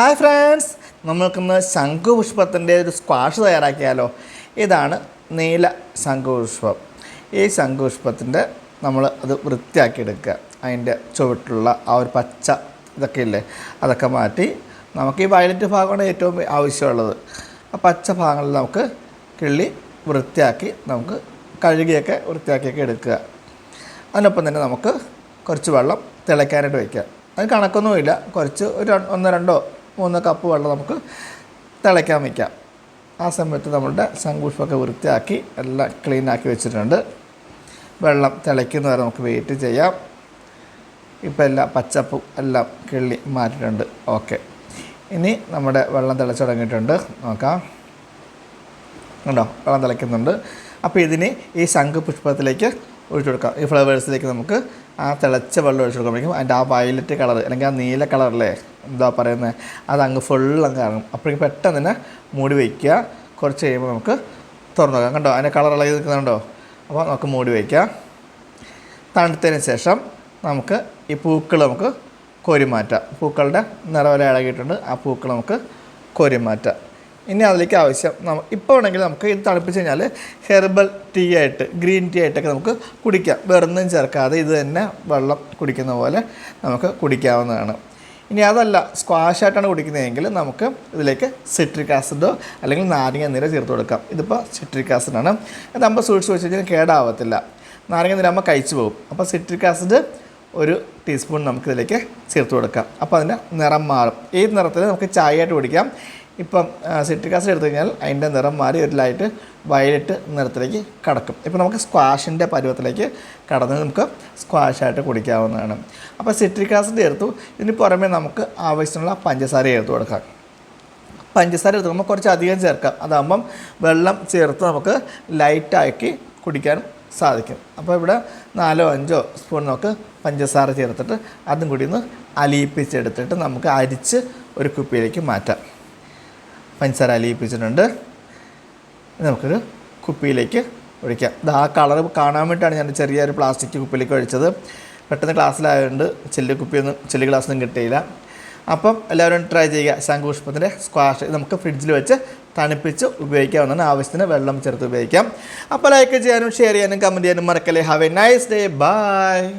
Hi friends നമ്മൾക്കിന്ന് ശംഖുപുഷ്പത്തിന്റെ ഒരു squash തയ്യാറാക്കിയാലോ? ഇതാണ് നീല ശംഖുപുഷ്പം. ഈ ശംഖുപുഷ്പത്തിന്റെ നമ്മൾ അത് വൃത്തിയാക്കി എടുക്കുക അതിന്റെ ചുവട്ടിലുള്ള ആ ഒരു പച്ച ഇതൊക്കെ ഇല്ലേ അതൊക്കെ മാറ്റി നമുക്ക് ഈ വയലറ്റ് ഭാഗമാണ് ഏറ്റവും ആവശ്യമുള്ളത്. ആ പച്ച ഭാഗങ്ങളിൽ നമുക്ക് കിള്ളി വൃത്തിയാക്കി നമുക്ക് കഴുകിയൊക്കെ വൃത്തിയാക്കിയൊക്കെ എടുക്കുക. അതിനൊപ്പം തന്നെ നമുക്ക് കുറച്ച് വെള്ളം തിളയ്ക്കാനായിട്ട് വയ്ക്കുക. അത് കണക്കൊന്നുമില്ല കുറച്ച് ഒരു ഒന്നോ രണ്ടോ മൂന്നോ കപ്പ് വെള്ളം നമുക്ക് തിളയ്ക്കാൻ വയ്ക്കാം. ആ സമയത്ത് നമ്മളുടെ സങ്കുഷ്പൊക്കെ വൃത്തിയാക്കി എല്ലാം ക്ലീൻ ആക്കി വെച്ചിട്ടുണ്ട്. വെള്ളം തിളയ്ക്കുന്ന വരെ നമുക്ക് വെയിറ്റ് ചെയ്യാം. ഇപ്പം എല്ലാ പച്ചപ്പും എല്ലാം കിള്ളി മാറ്റിയിട്ടുണ്ട്. ഓക്കെ ഇനി നമ്മുടെ വെള്ളം തിളച്ചു തുടങ്ങിയിട്ടുണ്ട്. നോക്കാം. കണ്ടോ? വെള്ളം തിളയ്ക്കുന്നുണ്ട്. അപ്പോൾ ഇതിന് ഈ ശംഖുപുഷ്പത്തിലേക്ക് ഒഴിച്ചു കൊടുക്കാം. ഈ ഫ്ലവേഴ്സിലേക്ക് നമുക്ക് ആ തിളച്ച വെള്ളം ഒഴിച്ചു കൊടുക്കുമ്പോഴേക്കും അതിന്റെ ആ വയലറ്റ് കളർ അല്ലെങ്കിൽ ആ നീല കളറല്ലേ എന്താ പറയുന്നത് അത് അങ്ങ് ഫുള്ള് അങ്ങ് ഇറങ്ങും. അപ്പോഴേക്കും പെട്ടെന്ന് തന്നെ മൂടി വയ്ക്കുക കുറച്ച് കഴിയുമ്പോൾ നമുക്ക് തുറന്നു നോക്കാം. കണ്ടോ? അതിന്റെ കളർ ഇളകി നിൽക്കുന്നുണ്ടോ? അപ്പോൾ നമുക്ക് മൂടി വയ്ക്കാം തണുത്തതിന് ശേഷം നമുക്ക് ഈ പൂക്കൾ നമുക്ക് കോരി മാറ്റാം. പൂക്കളുടെ നിറവല ഇളകിയിട്ടുണ്ട്. ആ പൂക്കൾ നമുക്ക് കോരി മാറ്റാം. ഇനി അതിലേക്ക് ആവശ്യം ഇപ്പോൾ വേണമെങ്കിൽ നമുക്ക് ഇത് തണുപ്പിച്ച് കഴിഞ്ഞാൽ ഹെർബൽ ടീ ആയിട്ട് ഗ്രീൻ ടീ ആയിട്ടൊക്കെ നമുക്ക് കുടിക്കാം. വേറൊന്നും ചേർക്കാതെ ഇത് തന്നെ വെള്ളം കുടിക്കുന്ന പോലെ നമുക്ക് കുടിക്കാവുന്നതാണ്. ഇനി അതല്ല സ്ക്വാഷ് ആയിട്ടാണ് കുടിക്കുന്നതെങ്കിൽ നമുക്ക് ഇതിലേക്ക് സിട്രിക് ആസിഡോ അല്ലെങ്കിൽ നാരങ്ങ നീരോ ചേർത്ത് കൊടുക്കാം. ഇതിപ്പോൾ സിട്രിക് ആസിഡാണ് ഇത് നമ്മൾ സൂക്ഷിച്ച് വെച്ച് കഴിഞ്ഞാൽ കേടാവത്തില്ല. നാരങ്ങ നീരാകുമ്പോൾ കഴിച്ചു പോകും. അപ്പോൾ സിട്രിക് ആസിഡ് ഒരു ടീസ്പൂൺ നമുക്കിതിലേക്ക് ചേർത്ത് കൊടുക്കാം. അപ്പോൾ അതിന്റെ നിറം മാറും. ഏത് നിറത്തിൽ നമുക്ക് ചായ ആയിട്ട് കുടിക്കാം. ഇപ്പം സിട്രിക് ആസിഡ് എടുത്തു കഴിഞ്ഞാൽ അതിന്റെ നിറം മാറി ഒരു ലൈറ്റ് വയലറ്റ് നിറത്തിലേക്ക് കടക്കും. ഇപ്പോൾ നമുക്ക് സ്ക്വാഷിന്റെ പരുവത്തിലേക്ക് കടന്ന് നമുക്ക് സ്ക്വാഷായിട്ട് കുടിക്കാവുന്നതാണ്. അപ്പോൾ സിട്രിക് ആസിഡ് ചേർത്തു ഇതിന് പുറമെ നമുക്ക് ആവശ്യമുള്ള പഞ്ചസാര ചേർത്ത് കൊടുക്കാം. പഞ്ചസാര എടുത്ത് നമ്മൾ കുറച്ച് അധികം ചേർക്കാം. അതാകുമ്പം വെള്ളം ചേർത്ത് നമുക്ക് ലൈറ്റാക്കി കുടിക്കാൻ സാധിക്കും. അപ്പോൾ ഇവിടെ നാലോ അഞ്ചോ സ്പൂൺ നമുക്ക് പഞ്ചസാര ചേർത്തിട്ട് അതും കൂടി ഒന്ന് അലിയിപ്പിച്ചെടുത്തിട്ട് നമുക്ക് അരിച്ച് ഒരു കുപ്പിയിലേക്ക് മാറ്റാം. പഞ്ചസാര അലിയിപ്പിച്ചിട്ടുണ്ട്. നമുക്കൊരു കുപ്പിയിലേക്ക് ഒഴിക്കാം. ഇത് ആ കളർ കാണാൻ വേണ്ടിയിട്ടാണ് ഞാൻ ചെറിയൊരു പ്ലാസ്റ്റിക് കുപ്പിയിലേക്ക് ഒഴിച്ചത്. പെട്ടെന്ന് ക്ലാസ്സിലായതുകൊണ്ട് ചെല്ലി കുപ്പിയൊന്നും ചെല്ലി ഗ്ലാസ്സൊന്നും കിട്ടിയില്ല. അപ്പം എല്ലാവരും ട്രൈ ചെയ്യുക. ശംഖുപുഷ്പത്തിന്റെ സ്ക്വാഷ് നമുക്ക് ഫ്രിഡ്ജിൽ വെച്ച് തണുപ്പിച്ച് ഉപയോഗിക്കാവുന്നതാണ്. ആവശ്യത്തിന് വെള്ളം ചേർത്ത് ഉപയോഗിക്കാം. അപ്പോൾ ലൈക്ക് ചെയ്യാനും ഷെയർ ചെയ്യാനും കമന്റ് ചെയ്യാനും മറക്കല്ലേ. Have a nice day bye